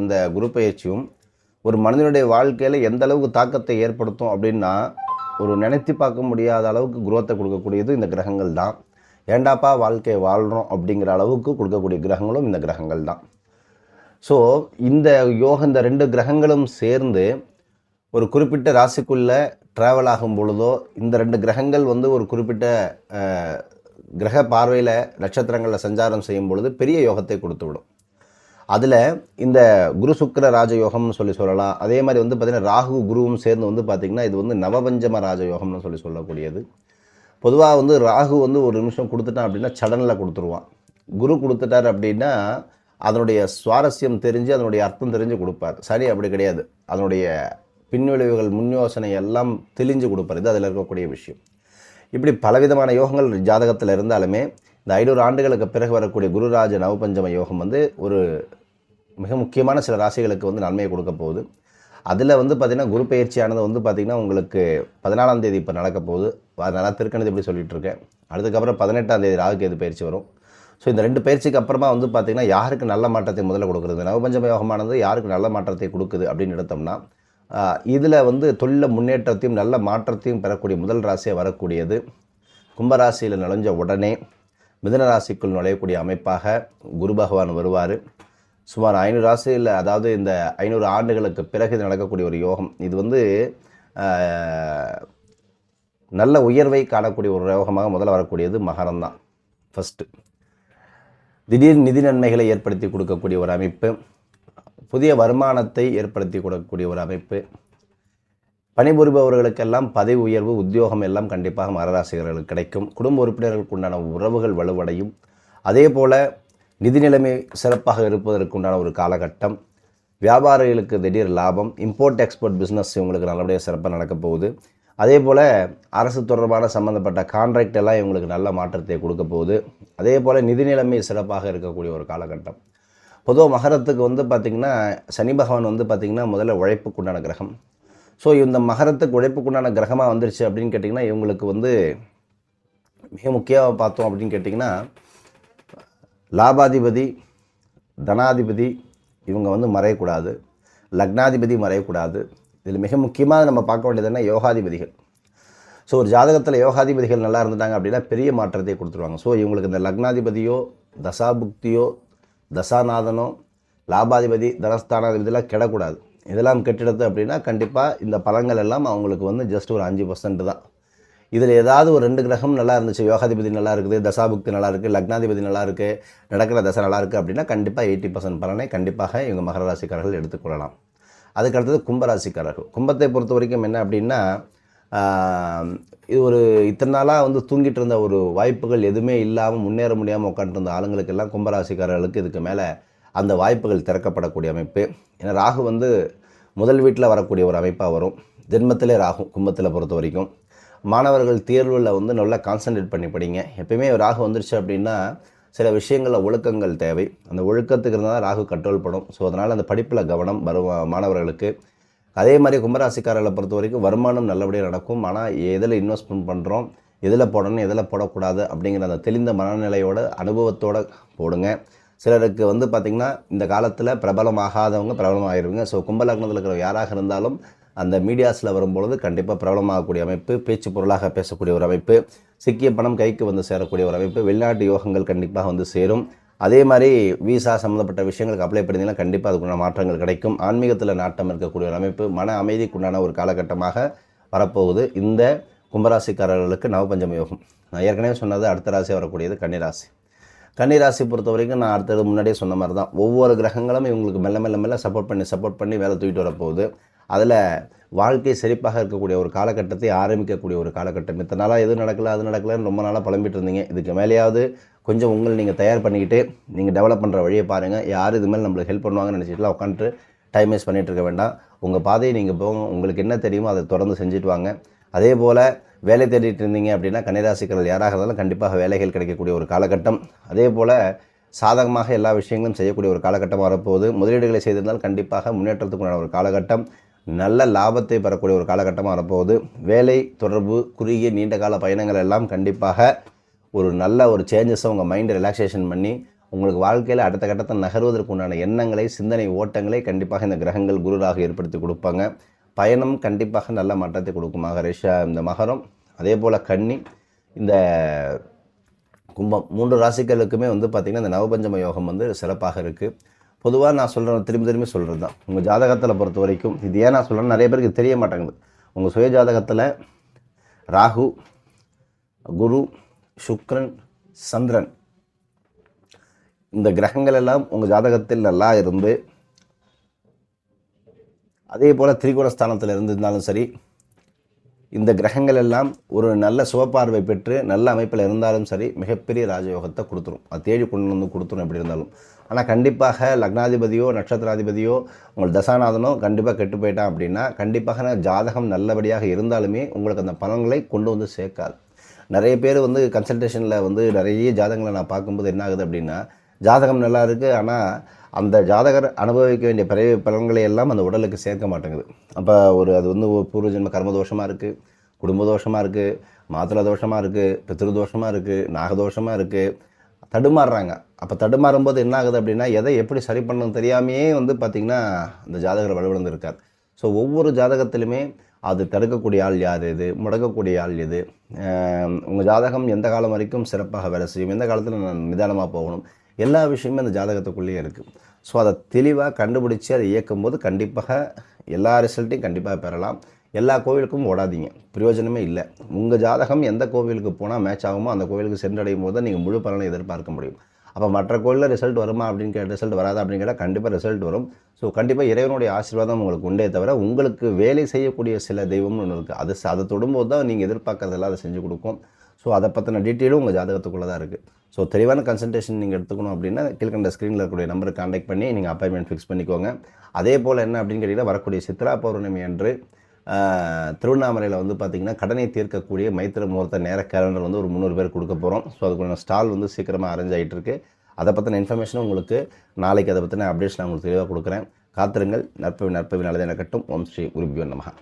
இந்த குரு பயிற்சியும் ஒரு மனிதனுடைய வாழ்க்கையில் எந்த அளவுக்கு தாக்கத்தை ஏற்படுத்தும் அப்படின்னா ஒரு நினைத்து பார்க்க முடியாத அளவுக்கு குரோத்தை கொடுக்கக்கூடியது இந்த கிரகங்கள் தான். ஏண்டாப்பா வாழ்க்கையை வாழ்கிறோம் அப்படிங்கிற அளவுக்கு கொடுக்கக்கூடிய கிரகங்களும் இந்த கிரகங்கள் தான். ஸோ இந்த யோக இந்த ரெண்டு கிரகங்களும் சேர்ந்து ஒரு குறிப்பிட்ட ராசிக்குள்ளே ட்ராவல் ஆகும் பொழுதோ இந்த ரெண்டு கிரகங்கள் வந்து ஒரு குறிப்பிட்ட கிரக பார்வையில் நட்சத்திரங்களில் சஞ்சாரம் செய்யும் பொழுது பெரிய யோகத்தை கொடுத்து விடும் அதில் இந்த குரு சுக்கர ராஜயோகம்னு சொல்லி சொல்லலாம். அதே மாதிரி வந்து பார்த்திங்கன்னா ராகு குருவும் சேர்ந்து வந்து பார்த்திங்கன்னா இது வந்து நவபஞ்சம ராஜயோகம்னு சொல்லி சொல்லக்கூடியது. பொதுவாக வந்து ராகு வந்து ஒரு நிமிஷம் கொடுத்துட்டான் அப்படின்னா சடனில் கொடுத்துருவான். குரு கொடுத்துட்டார் அப்படின்னா அதனுடைய சுவாரஸ்யம் தெரிஞ்சு அதனுடைய அர்த்தம் தெரிஞ்சு கொடுப்பார். சரி அப்படி கிடையாது. அதனுடைய பின்விளைவுகள் முன் யோசனை எல்லாம் தெளிஞ்சு கொடுப்பார். இது அதில் இருக்கக்கூடிய விஷயம். இப்படி பலவிதமான யோகங்கள் ஜாதகத்தில் இருந்தாலுமே இந்த ஐநூறு ஆண்டுகளுக்கு பிறகு வரக்கூடிய குருராஜ நவபஞ்சம யோகம் வந்து ஒரு மிக முக்கியமான சில ராசிகளுக்கு வந்து நன்மையை கொடுக்க போகுது. அதில் வந்து பார்த்திங்கன்னா குரு பயிற்சியானது வந்து பார்த்திங்கன்னா உங்களுக்கு பதினாலாம் தேதி இப்போ நடக்க போகுது. அதனால் திருக்கணிதம் இப்படி சொல்லிகிட்டு இருக்கேன். அதுக்கப்புறம் பதினெட்டாம் தேதி ராகுகேது பயிற்சி வரும். ஸோ இந்த ரெண்டு பயிற்சிக்கு அப்புறமா வந்து பார்த்திங்கன்னா யாருக்கு நல்ல மாற்றத்தை முதல்ல கொடுக்குறது? நவபஞ்சம யோகமானது யாருக்கு நல்ல மாற்றத்தை கொடுக்குது அப்படின்னு எடுத்தோம்னா இதில் வந்து தொழில முன்னேற்றத்தையும் நல்ல மாற்றத்தையும் பெறக்கூடிய முதல் ராசியாக வரக்கூடியது கும்பராசியில் நுழைஞ்ச உடனே மிதன ராசிக்குள் நுழையக்கூடிய அமைப்பாக குரு பகவான் வருவார். சுமார் ஐநூறு ராசியில் அதாவது இந்த ஐநூறு ஆண்டுகளுக்கு பிறகு இது நடக்கக்கூடிய ஒரு யோகம். இது வந்து நல்ல உயர்வை காணக்கூடிய ஒரு யோகமாக முதல்ல வரக்கூடியது மகரம் தான். ஃபஸ்ட்டு திடீர் நிதி நன்மைகளை ஏற்படுத்தி கொடுக்கக்கூடிய ஒரு அமைப்பு. புதிய வருமானத்தை ஏற்படுத்தி கொடுக்கக்கூடிய ஒரு அமைப்பு. பணிபுரிபவர்களுக்கெல்லாம் பதவி உயர்வு உத்தியோகம் எல்லாம் கண்டிப்பாக மகராசிகர்களுக்கு கிடைக்கும். குடும்ப உறுப்பினர்களுக்கு உண்டான உறவுகள் வலுவடையும். அதே போல் நிதி நிலைமை சிறப்பாக இருப்பதற்கு உண்டான ஒரு காலகட்டம். வியாபாரிகளுக்கு திடீர் லாபம் இம்போர்ட் எக்ஸ்போர்ட் பிஸ்னஸ் இவங்களுக்கு நல்லபடியாக சிறப்பாக நடக்க போகுது. அதே போல் அரசு தொடர்பான சம்மந்தப்பட்ட கான்ட்ராக்ட் எல்லாம் இவங்களுக்கு நல்ல மாற்றத்தை கொடுக்க போகுது. அதே போல் நிதி நிலைமை சிறப்பாக இருக்கக்கூடிய ஒரு காலகட்டம். பொதுவாக மகரத்துக்கு வந்து பார்த்திங்கன்னா சனி பகவான் வந்து பார்த்திங்கன்னா முதல்ல உழைப்புக்குண்டான கிரகம். ஸோ இந்த மகரத்துக்கு உழைப்புக்குண்டான கிரகமாக வந்துருச்சு அப்படின்னு கேட்டிங்கன்னா இவங்களுக்கு வந்து மிக முக்கியமாக பார்த்தோம் அப்படின்னு கேட்டிங்கன்னா லாபாதிபதி தனாதிபதி இவங்க வந்து மறையக்கூடாது. லக்னாதிபதி மறையக்கூடாது. இதில் மிக முக்கியமாக நம்ம பார்க்க வேண்டியது என்ன? யோகாதிபதிகள். ஸோ ஒரு ஜாதகத்தில் யோகாதிபதிகள் நல்லா இருந்துட்டாங்க அப்படின்னா பெரிய மாற்றத்தை கொடுத்துருவாங்க. ஸோ இவங்களுக்கு இந்த லக்னாதிபதியோ தசாபுக்தியோ தசாநாதனோ லாபாதிபதி தனஸ்தானாதிபதியெல்லாம் கெடக்கூடாது. இதெல்லாம் கெட்டிடத்து அப்படின்னா கண்டிப்பாக இந்த பலன்கள் எல்லாம் அவங்களுக்கு வந்து ஜஸ்ட் ஒரு அஞ்சு பர்சன்ட் தான். இதில் ஏதாவது ஒரு ரெண்டு கிரகம் நல்லா இருந்துச்சு. யோகாதிபதி நல்லா இருக்குது தசாபுக்தி நல்லா இருக்குது லக்னாதிபதி நல்லா இருக்குது நடக்கிற தசை நல்லா இருக்குது அப்படின்னா கண்டிப்பாக எயிட்டி பர்சன்ட் பலனை கண்டிப்பாக இவங்க மகர ராசிக்காரர்கள் எடுத்துக்கொள்ளலாம் அதுக்கடுத்தது கும்பராசிக்காரர்கள். கும்பத்தை பொறுத்த வரைக்கும் என்ன அப்படின்னா இது ஒரு இத்தனை நாளாக வந்து தூங்கிட்டு இருந்த ஒரு வாய்ப்புகள் எதுவுமே இல்லாமல் முன்னேற முடியாமல் உட்காந்துருந்த ஆளுங்களுக்கெல்லாம் கும்பராசிக்காரர்களுக்கு இதுக்கு மேலே அந்த வாய்ப்புகள் திறக்கப்படக்கூடிய அமைப்பு. ஏன்னா ராகு வந்து முதல் வீட்டில் வரக்கூடிய ஒரு அமைப்பாக வரும். ஜென்மத்திலே ராகும் கும்பத்தில் பொறுத்த வரைக்கும். மாணவர்கள் தேர்வில் வந்து நல்லா கான்சன்ட்ரேட் பண்ணி படிங்க. எப்பயுமே ராகு வந்துருச்சு அப்படின்னா சில விஷயங்களில் ஒழுக்கங்கள் தேவை. அந்த ஒழுக்கத்துக்கு இருந்தால் ராகு கண்ட்ரோல் படும். ஸோ அதனால் அந்த படிப்பில் கவனம் வரும் மாணவர்களுக்கு. அதே மாதிரி கும்பராசிக்காரர்களை பொறுத்த வரைக்கும் வருமானம் நல்லபடியாக நடக்கும். ஆனால் எதில் இன்வெஸ்ட்மெண்ட் பண்ணுறோம் எதில் போடணும் எதில் போடக்கூடாது அப்படிங்கிற அந்த தெளிந்த மனநிலையோட அனுபவத்தோட போடுங்க. சிலருக்கு வந்து பார்த்திங்கன்னா இந்த காலத்தில் பிரபலமாகாதவங்க பிரபலமாகிருவங்க ஸோ கும்பலக்னத்தில் இருக்கிற யாராக இருந்தாலும் அந்த மீடியாஸில் வரும்பொழுது கண்டிப்பாக பிரபலமாகக்கூடிய அமைப்பு பேச்சு பொருளாக பேசக்கூடிய ஒரு அமைப்பு சிக்கிய பணம் கைக்கு வந்து சேரக்கூடிய ஒரு அமைப்பு வெளிநாட்டு யோகங்கள் கண்டிப்பாக வந்து சேரும். அதே மாதிரி விசா சம்மந்தப்பட்ட விஷயங்களுக்கு அப்ளை பண்ணிங்கன்னா கண்டிப்பாக அதுக்குண்டான மாற்றங்கள் கிடைக்கும். ஆன்மீகத்தில் நாட்டம் இருக்கக்கூடிய ஒரு அமைப்பு மன அமைதிக்குண்டான ஒரு காலகட்டமாக வரப்போகுது. இந்த கும்பராசிக்காரர்களுக்கு நவபஞ்சம யோகம். நான் ஏற்கனவே சொன்னது அடுத்த ராசியாக வரக்கூடியது கன்னிராசி. கன்னிராசி பொறுத்த வரைக்கும் நான் அடுத்தது முன்னாடியே சொன்ன மாதிரி தான் ஒவ்வொரு கிரகங்களும் இவங்களுக்கு மெல்ல மெல்ல மெல்ல சப்போர்ட் பண்ணி சப்போர்ட் பண்ணி வேலை தூக்கிட்டு வரப்போகுது. அதில் வாழ்க்கை செழிப்பாக இருக்கக்கூடிய ஒரு காலகட்டத்தை ஆரம்பிக்கக்கூடிய ஒரு காலகட்டம். இத்தனை நாளாக எது நடக்கல அது நடக்கலன்னு ரொம்ப நாளாக புலம்பிட்டு இருந்தீங்க. இதுக்கு மேலேயாவது கொஞ்சம் உங்களை நீங்கள் தயார் பண்ணிக்கிட்டு நீங்கள் டெவலப் பண்ணுற வழியை பாருங்கள் யார் இது மேலே நம்மளுக்கு ஹெல்ப் பண்ணுவாங்கன்னு நினச்சிட்டுலாம் உட்காந்துட்டு டைம் வேஸ்ட் பண்ணிகிட்டு இருக்க வேண்டாம். உங்கள் பாதையை நீங்கள் போங்க. உங்களுக்கு என்ன தெரியுமோ அதை தொடர்ந்து செஞ்சுட்டு வாங்க. அதே போல் வேலை தேடிட்டு இருந்தீங்க அப்படின்னா கன்னிராசிக்கர்கள் யாராக இருந்தாலும் கண்டிப்பாக வேலைகள் கிடைக்கக்கூடிய ஒரு காலகட்டம். அதே போல் சாதகமாக எல்லா விஷயங்களும் செய்யக்கூடிய ஒரு காலகட்டம் வரப்போகுது. முதலீடுகளை செய்திருந்தால் கண்டிப்பாக முன்னேற்றத்துக்குண்டான ஒரு காலகட்டம். நல்ல லாபத்தை பெறக்கூடிய ஒரு காலகட்டமாக வரப்போகுது. வேலை தொடர்பு குறுகிய நீண்ட கால பயணங்கள் எல்லாம் கண்டிப்பாக ஒரு நல்ல ஒரு சேஞ்சஸை உங்கள் மைண்டை ரிலாக்ஸேஷன் பண்ணி உங்களுக்கு வாழ்க்கையில் அடுத்த கட்டத்தை நகர்வதற்கு உண்டான எண்ணங்களை சிந்தனை ஓட்டங்களை கண்டிப்பாக இந்த கிரகங்கள் குருராக ஏற்படுத்தி கொடுப்பாங்க. பயணம் கண்டிப்பாக நல்ல மாற்றத்தை கொடுக்கும் மகரிஷ இந்த மகரம். அதே போல் கன்னி இந்த கும்பம் மூன்று ராசிகளுக்குமே வந்து பார்த்திங்கன்னா இந்த நவபஞ்சம யோகம் வந்து சிறப்பாக இருக்குது பொதுவாக நான் சொல்கிறேன் திரும்பி திரும்பி சொல்கிறது தான் உங்கள் ஜாதகத்தில் பொறுத்த வரைக்கும் இது ஏன் நான் சொல்கிறேன் நிறைய பேருக்கு தெரிய மாட்டேங்குது. உங்கள் சுய ஜாதகத்தில் ராகு குரு சுக்ரன் சந்திரன். இந்த கிரகங்கள் எல்லாம் உங்கள் ஜாதகத்தில் நல்லா இருந்து அதே போல் திரிகோணஸ்தானத்தில் இருந்திருந்தாலும் சரி இந்த கிரகங்கள் எல்லாம் ஒரு நல்ல சுவப்பார்வை பெற்று நல்ல அமைப்பில் இருந்தாலும் சரி மிகப்பெரிய ராஜயோகத்தை கொடுத்துரும். அது தேடி கொண்டு வந்து கொடுத்துரும் எப்படி இருந்தாலும். ஆனால் கண்டிப்பாக லக்னாதிபதியோ நட்சத்திராதிபதியோ உங்கள் தசாநாதனோ கண்டிப்பாக கெட்டு போயிட்டான் அப்படின்னா கண்டிப்பாக ஜாதகம் நல்லபடியாக இருந்தாலுமே உங்களுக்கு அந்த பலன்களை கொண்டு வந்து சேர்க்காது. நிறைய பேர் வந்து கன்சல்டேஷனில் வந்து நிறைய ஜாதகங்களை நான் பார்க்கும்போது என்ன ஆகுது அப்படின்னா ஜாதகம் நல்லா இருக்குது ஆனால் அந்த ஜாதகர் அனுபவிக்க வேண்டிய பிறவி பலன்களை எல்லாம் அந்த உடலுக்கு சேர்க்க மாட்டேங்குது. அப்போ ஒரு அது வந்து ஒரு கர்ம தோஷமாக இருக்குது குடும்ப தோஷமாக இருக்குது மாத்திர தோஷமாக இருக்குது பித்திரு தோஷமாக இருக்குது நாகதோஷமாக இருக்குது தடுமாறுறாங்க. அப்போ தடுமாறும்போது என்ன ஆகுது அப்படின்னா எதை எப்படி சரி பண்ணணும் தெரியாமையே வந்து பார்த்திங்கன்னா அந்த ஜாதகர் வலுவிழந்து இருக்கார் ஸோ ஒவ்வொரு ஜாதகத்திலுமே அது தடுக்கக்கூடிய ஆள் யார் இது? முடக்கக்கூடிய ஆள் எது? உங்கள் ஜாதகம் எந்த காலம் வரைக்கும் சிறப்பாக வேலை செய்யும்? எந்த காலத்தில் நான் நிதானமாக போகணும்? எல்லா விஷயமும் அந்த ஜாதகத்துக்குள்ளேயே இருக்குது ஸோ அதை தெளிவாக கண்டுபிடிச்சி அதை இயக்கும்போது கண்டிப்பாக எல்லா ரிசல்ட்டையும் கண்டிப்பாக பெறலாம். எல்லா கோவிலுக்கும் ஓடாதீங்க. பிரயோஜனமே இல்லை. உங்கள் ஜாதகம் எந்த கோவிலுக்கு போனால் மேட்ச் ஆகுமோ அந்த கோவிலுக்கு சென்றடையும் போது தான் நீங்கள் முழு பலனை எதிர்பார்க்க முடியும். அப்போ மற்ற கோயிலில் ரிசல்ட் வருமா அப்படின்னு கேட்ட ரிசல்ட் வராதா அப்படின்னு கேட்டால் கண்டிப்பாக ரிசல்ட் வரும். ஸோ கண்டிப்பாக இறைவனுடைய ஆசீர்வாதம் உங்களுக்கு உண்டே தவிர உங்களுக்கு வேலை செய்யக்கூடிய சில தெய்வம்னு ஒன்று இருக்குது அது அதை தொடும்போது தான் நீங்கள் எதிர்பார்க்கறதெல்லாம் அதை செஞ்சு கொடுக்கும். ஸோ அதை பற்றின டீட்டெயிலும் உங்கள் ஜாதகத்துக்குள்ளே தான் இருக்குது ஸோ தெளிவான கன்சல்டேஷன் நீங்கள் எடுத்துக்கணும் அப்படின்னா கீழ்கண்ட ஸ்க்ரீனில் இருக்கக்கூடிய நம்பருக்கு காண்டாக்ட் பண்ணி நீங்கள் அப்பாயின்மெண்ட் ஃபிக்ஸ் பண்ணிக்கோங்க. அதே போல் என்ன அப்படின்னு கேட்டிங்கன்னா வரக்கூடிய சித்ரா பௌர்ணமி அன்று திருவண்ணாமலையில் வந்து பார்த்திங்கன்னா கடனை தீர்க்கக்கூடிய மைத்திர முகூர்த்த நேர கேலண்டர் வந்து ஒரு முந்நூறு பேர் கொடுக்க போகிறோம் ஸோ அதுக்குள்ள ஸ்டால் வந்து சீக்கிரமாக அரேஞ்ச் ஆகிட்டு இருக்கு. அதை பற்றின இன்ஃபர்மேஷனும் உங்களுக்கு நாளைக்கு அதை பற்றின அப்டேட்ஸ் நான் உங்களுக்கு தெளிவாக கொடுக்குறேன். காத்திருங்கள். நற்பவி நற்பவி நல்லதே நடக்கட்டும். ஓம் ஸ்ரீ குருபியோ நமகா